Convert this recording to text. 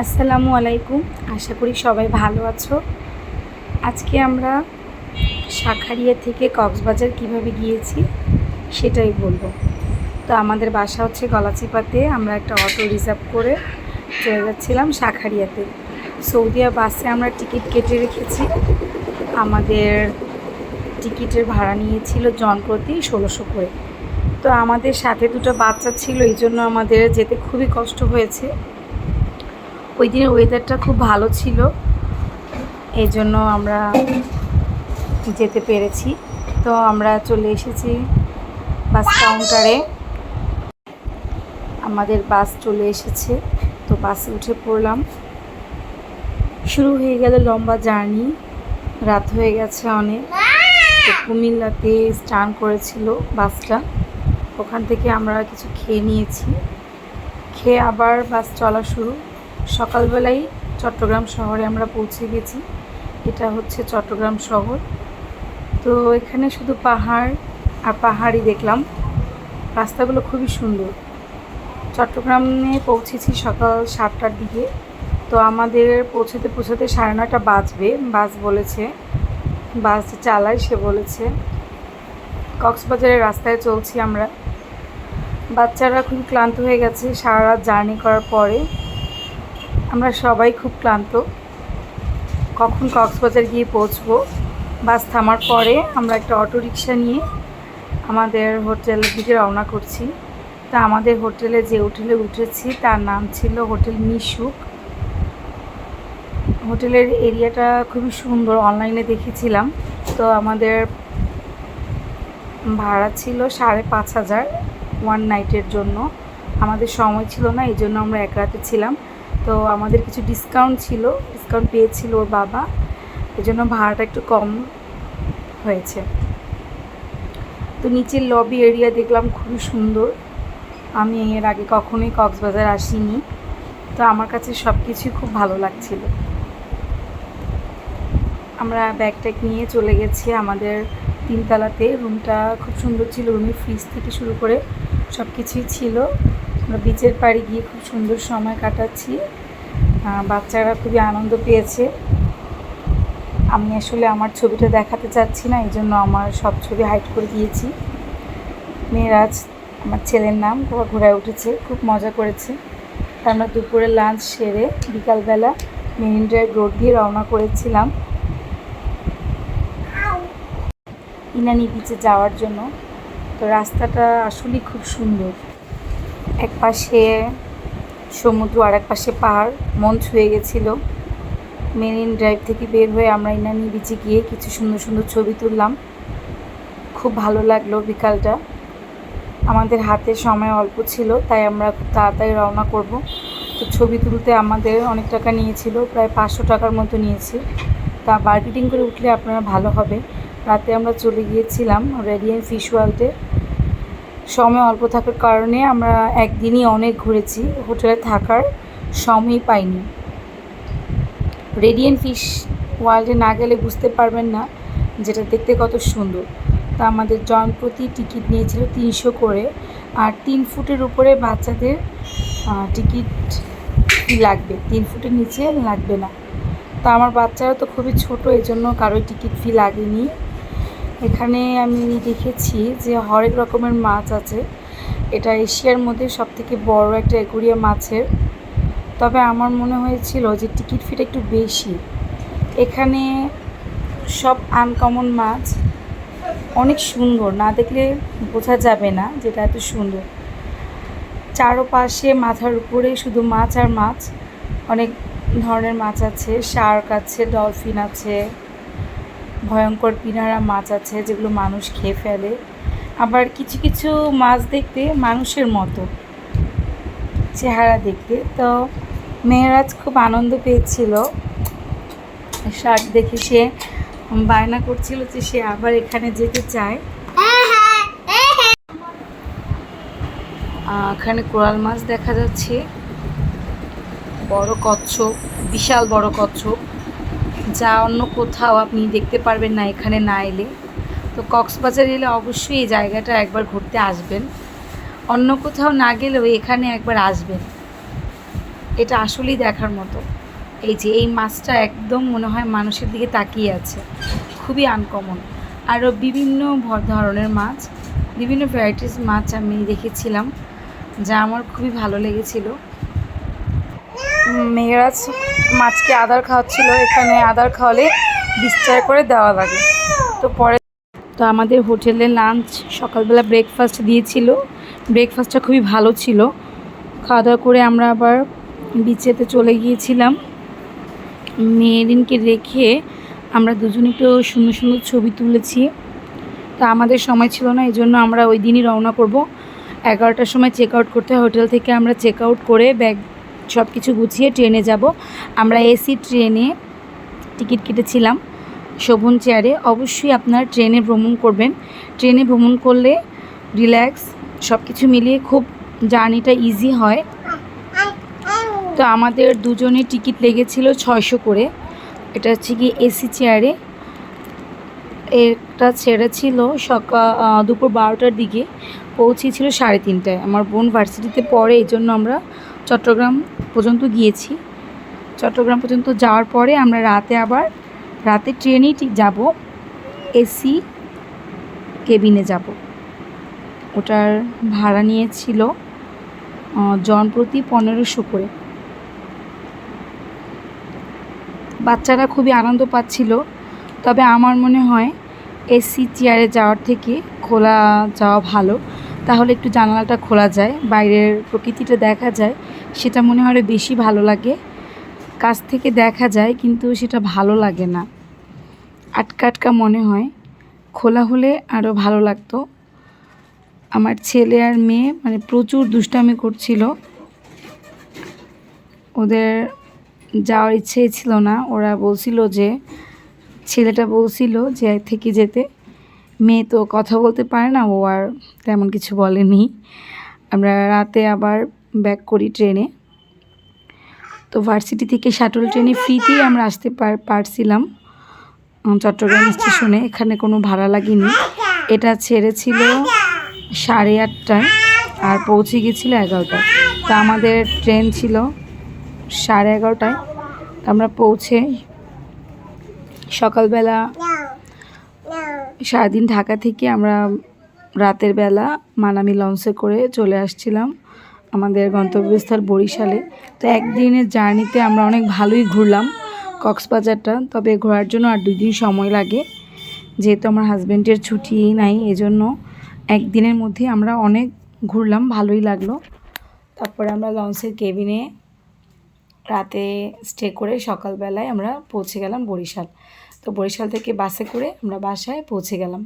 আসসালামু আলাইকুম। আশা করি সবাই ভালো আছো। আজকে আমরা শাখারিয়া থেকে কক্সবাজার কীভাবে গিয়েছি সেটাই বলব। তো আমাদের বাসা হচ্ছে গলাচিপাতে। আমরা একটা অটো রিজার্ভ করে চলে যাচ্ছিলাম শাখারিয়াতে। সৌদিয়া বাসে আমরা টিকিট কেটে রেখেছি। আমাদের টিকিটের ভাড়া নিয়েছিল জনপ্রতি ষোলোশো করে। তো আমাদের সাথে দুটো বাচ্চা ছিল, এই জন্য আমাদের যেতে খুবই কষ্ট হয়েছে। ওই দিনের ওয়েদারটা খুব ভালো ছিল। এই জন্য আমরা যেতে পেরেছি। তো আমরা চলে এসেছি বাস কাউন্টারে আমাদের বাস চলে এসেছে। তো বাসে উঠে পড়লাম। শুরু হয়ে গেল লম্বা জার্নি রাত হয়ে গেছে অনেক। কুমিল্লাতে স্টান করেছিল বাসটা ওখান থেকে আমরা কিছু খেয়ে নিয়েছি। খেয়ে আবার বাস চলা শুরু। সকালবেলায় চট্টগ্রাম শহরে আমরা পৌঁছে গেছি। এটা হচ্ছে চট্টগ্রাম শহর। তো এখানে শুধু পাহাড় আর পাহাড়ই দেখলাম। রাস্তাগুলো খুবই সুন্দর। চট্টগ্রামে পৌঁছেছি সকাল সাতটার দিকে। তো আমাদের পৌঁছতে পৌঁছতে সাড়ে নটা বাজবে। বাস বলেছে, বাস চালায় সে বলেছে। কক্সবাজারের রাস্তায় চলছি আমরা। বাচ্চারা খুব ক্লান্ত হয়ে গেছে। সারা রাত জার্নি করার পরে আমরা সবাই খুব ক্লান্ত। কখন কক্সবাজার গিয়ে পৌঁছবো? বাস থামার পরে আমরা একটা অটো রিক্সা নিয়ে আমাদের হোটেলের দিকে রওনা করছি। তা আমাদের হোটেলে যে হোটেলে উঠেছি, তার নাম ছিল হোটেল মিশুক। হোটেলের এরিয়াটা খুবই সুন্দর, অনলাইনে দেখেছিলাম। তো আমাদের ভাড়া ছিল সাড়ে পাঁচ হাজার ওয়ান নাইটের জন্য। আমাদের সময় ছিল না, এই জন্য আমরা এক রাতে ছিলাম। তো আমাদের কিছু ডিসকাউন্ট ছিল ডিসকাউন্ট পেয়েছিল ওর বাবা। এই জন্য ভাড়াটা একটু কম হয়েছে। তো নিচের লবি এরিয়া দেখলাম খুবই সুন্দর। আমি এর আগে কখনোই কক্সবাজার আসিনি। তো আমার কাছে সব কিছুই খুব ভালো লাগছিল। আমরা ব্যাগ ট্যাগ নিয়ে চলে গেছি আমাদের তিনতলাতে। রুমটা খুব সুন্দর ছিল রুমে ফ্রিজ থেকে শুরু করে সব কিছুই ছিল। আমরা বিচের পাড়ে গিয়ে খুব সুন্দর সময় কাটাচ্ছি। বাচ্চারা খুবই আনন্দ পেয়েছে। আমি আসলে আমার ছবিটা দেখাতে চাচ্ছি না এই জন্য আমার সব ছবি হাইড করে দিয়েছি। মেয়েরাজ আমার ছেলের নাম ওরা ঘোরায় উঠেছে, খুব মজা করেছে। আমরা দুপুরে লাঞ্চ সেরে বিকালবেলা মেরিন ড্রাইভ রোড দিয়ে রওনা করেছিলাম। ইনানি বিচে যাওয়ার জন্য। তো রাস্তাটা আসলেই খুব সুন্দর। এক পাশে সমুদ্র, আর এক পাশে পাহাড়, মন ছুঁয়ে গেছিল। মেরিন ড্রাইভ থেকে বের হয়ে আমরা ইনানি বিচে গিয়ে কিছু সুন্দর সুন্দর ছবি তুললাম। খুব ভালো লাগল বিকালটা। আমাদের হাতে সময় অল্প ছিল, তাই আমরা খুব তাড়াতাড়ি রওনা করব। তো ছবি তুলতে আমাদের অনেক টাকা নিয়েছিল, প্রায় পাঁচশো টাকার মতো নিয়েছি। তা মার্কেটিং করে উঠলে আপনারা ভালো হবে। রাতে আমরা চলে গিয়েছিলাম রেডিয়েন্ট ফিশ ওয়ার্ল্ডে সময় অল্প থাকার কারণে আমরা একদিনই অনেক ঘুরেছি। হোটেলে থাকার সময়ই পাইনি। রেডিয়েন্ট ফিশ ওয়ার্ল্ডে না গেলে বুঝতে পারবেন না যেটা দেখতে কত সুন্দর। তা আমাদের জন প্রতি টিকিট নিয়েছিল তিনশো করে আর তিন ফুটের উপরে বাচ্চাদের টিকিট লাগবে। তিন ফুটের নিচে লাগবে না। তা আমার বাচ্চারা তো খুবই ছোট এই জন্য কারোই টিকিট ফি লাগেনি। এখানে আমি দেখেছি যে হরেক রকমের মাছ আছে। এটা এশিয়ার মধ্যে সবথেকে বড় একটা একুরিয়া মাছের। তবে আমার মনে হয়েছিল যে টিকিট ফিটা একটু বেশি। এখানে সব আনকমন মাছ অনেক সুন্দর। না দেখলে বোঝা যাবে না যেটা এত সুন্দর। চারোপাশে মাথার উপরে শুধু মাছ আর মাছ। অনেক ধরনের মাছ আছে, শার্ক আছে, ডলফিন আছে। ভয়ঙ্কর পিনারা মাছ আছে যেগুলো মানুষ খেয়ে ফেলে। আবার কিছু কিছু মাছ দেখতে মানুষের মতো চেহারা দেখতে। তো মেয়েরাজ খুব আনন্দ পেয়েছিল। শার্ক দেখে সে বায়না করছিল যে সে আবার এখানে যেতে চায়। এখানে কোরাল মাছ দেখা যাচ্ছে। বড় কচ্ছপ, বিশাল বড় কচ্ছপ। যা অন্য কোথাও আপনি দেখতে পারবেন না, এখানে না এলে। তো কক্সবাজার এলে অবশ্যই এই জায়গাটা একবার ঘুরতে আসবেন। অন্য কোথাও না গেলেও এখানে একবার আসবেন। এটা আসলেই দেখার মতো। এই যে এই মাছটা একদম মনে হয় মানুষের দিকে তাকিয়ে আছে। খুবই আনকমন আরও বিভিন্ন ধরনের মাছ, বিভিন্ন ভ্যারাইটিস মাছ আমি দেখেছিলাম, যা আমার খুবই ভালো লেগেছিল। মেয়েরাজ মাছকে আদার খাওয়াচ্ছিল। এখানে আদার খাওয়ালে টাকা করে দেওয়া লাগে। তো পরে তো আমাদের হোটেলে লাঞ্চ সকালবেলা ব্রেকফাস্ট দিয়েছিল। ব্রেকফাস্টটা খুবই ভালো ছিল। খাওয়া দাওয়া করে আমরা আবার বিচেতে চলে গিয়েছিলাম। মেয়েরিনকে রেখে আমরা দুজন একটু সুন্দর সুন্দর ছবি তুলেছি। তা আমাদের সময় ছিল না এই জন্য আমরা ওই দিনই রওনা করব। এগারোটার সময় চেক আউট করতে হয়। হোটেল থেকে আমরা চেক আউট করে ব্যাগ সব কিছু গুছিয়ে ট্রেনে যাব। আমরা এসি ট্রেনে টিকিট কেটেছিলাম শোভন চেয়ারে অবশ্যই আপনার ট্রেনে ভ্রমণ করবেন। ট্রেনে ভ্রমণ করলে রিল্যাক্স সব কিছু মিলিয়ে খুব জার্নিটা ইজি হয়। তো আমাদের দুজনের টিকিট লেগেছিল ছয়শো করে। এটা হচ্ছে কি এসি চেয়ারে এটা ছেড়েছিল সকাল দুপুর বারোটার দিকে। পৌঁছেছিল সাড়ে তিনটায়। আমার বোন ভার্সিটিতে পড়ে এই জন্য আমরা চট্টগ্রাম পর্যন্ত গিয়েছি। চট্টগ্রাম পর্যন্ত যাওয়ার পরে আমরা রাতে আবার রাতে ট্রেনেই যাব এসি কেবিনে যাব। ওটার ভাড়া নিয়েছিল আহ, জন প্রতি পনেরোশো করে। বাচ্চারা খুবই আনন্দ পাচ্ছিল তবে আমার মনে হয় এসি চেয়ারে যাওয়ার থেকে খোলা যাওয়া ভালো। তাহলে একটু জানালাটা খোলা যায় বাইরের প্রকৃতিটা দেখা যায়। সেটা মনে হয় বেশি ভালো লাগে। কাছ থেকে দেখা যায়, কিন্তু সেটা ভালো লাগে না। আটকা আটকা মনে হয়। খোলা হলে আরও ভালো লাগতো। আমার ছেলে আর মেয়ে মানে প্রচুর দুষ্টামি করছিল। ওদের যাওয়ার ইচ্ছেই ছিল না। ওরা বলছিল যে, ছেলেটা বলছিল যে, থেকে যেতে। মেয়ে তো কথা বলতে পারে না, ও আর তেমন কিছু বলেনি। আমরা রাতে আবার ব্যাক করি ট্রেনে তো ভার্সিটি থেকে শাটল ট্রেনে ফ্রিতেই আমরা আসতে পার, পারছিলাম চট্টগ্রাম স্টেশনে এখানে কোনো ভাড়া লাগেনি। এটা ছেড়েছিল সাড়ে আটটায় আর পৌঁছে গেছিল এগারোটায়। তো আমাদের ট্রেন ছিল সাড়ে এগারোটায়। তো আমরা পৌঁছে সকালবেলা সারাদিন ঢাকা থেকে আমরা রাতের বেলা মানামি লঞ্চে করে চলে আসছিলাম। আমাদের গন্তব্যস্থল বরিশালে। তো একদিনের জার্নিতে আমরা অনেক ভালোই ঘুরলাম কক্সবাজারটা, তবে ঘোরার জন্য আর দুই দিন সময় লাগে। যেহেতু আমার হাজব্যান্ডের ছুটি নাই, এজন্য একদিনের মধ্যে আমরা অনেক ঘুরলাম, ভালোই লাগল। তারপরে আমরা লঞ্চের কেবিনে রাতে স্টে করে সকালবেলায় আমরা পৌঁছে গেলাম বরিশাল। তো বরিশাল থেকে বাসে করে আমরা বাসায় পৌঁছে গেলাম।